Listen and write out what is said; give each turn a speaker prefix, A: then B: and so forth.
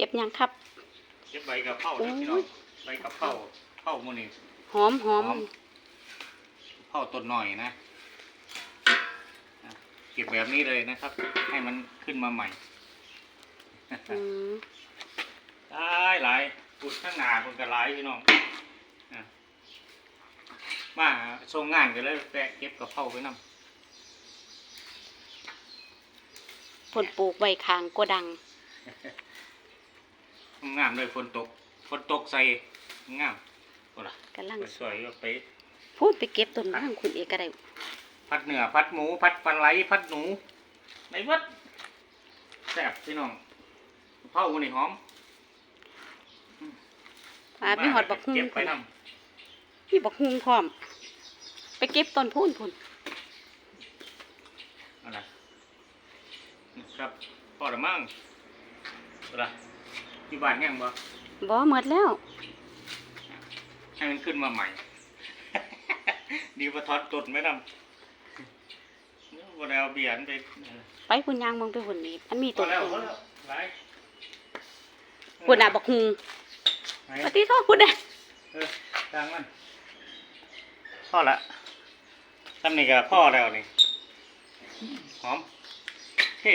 A: ก็บยังครับ
B: เก็บใบกะเพราเด้อพี่น้องใบกะเพราเผามื้อนี้
A: หอมหอม
B: หอมเผาต้นหน่อยนะอะเก็บแบบนี้เลยนะครับ ให้มันขึ้นมาใหม่
A: อืม
B: หลายหลายปุดข้างหน้าคนก็หลายพี่น้องอะมาส่งงานกันเลยแปะเก็บกะเพราไว้นำ
A: ผลปลูกใบคางโกดัง
B: งามเลยฝนตกฝนตกใส่งามโอ้ล่ะ
A: กำลัง
B: สวยๆก็ไป
A: พูดไปเก็บต้นมะขังคุณเอกก็ได้
B: พัดเนื้อพัดหมูพัดปลาไหลพัดหนูในวัดแซ่บพี่น้องกะเพราคนนี้หอม
A: อ่ามีหอดบักฮุง
B: เก็บไป
A: พุ่น
B: น
A: น่ะมีบักฮุงพร้อม ไปเก็บต้นพูนพุ่นำ
B: อะไรครับพอละมั่งเอาล่ะที่บ้านยังบ่
A: บ่หมดแล้ว
B: ให้มันขึ้นมาใหม่ ดีว่าทอดตดไหมนำวันเอาเบียร์นไปเออ
A: ไปพุ่นยางมองไปพุ่นนี่มันมี
B: พ
A: ต้
B: อนแล้ว
A: พุ่
B: พอนแล้วหลาย
A: พุ่นน่ะบักฮุง
B: ไหน
A: ปฏิโทษพุ่นน่ะ
B: เออทางมันพ่อละทำนี่กับพ่อแล้วนี่หอมเฮ้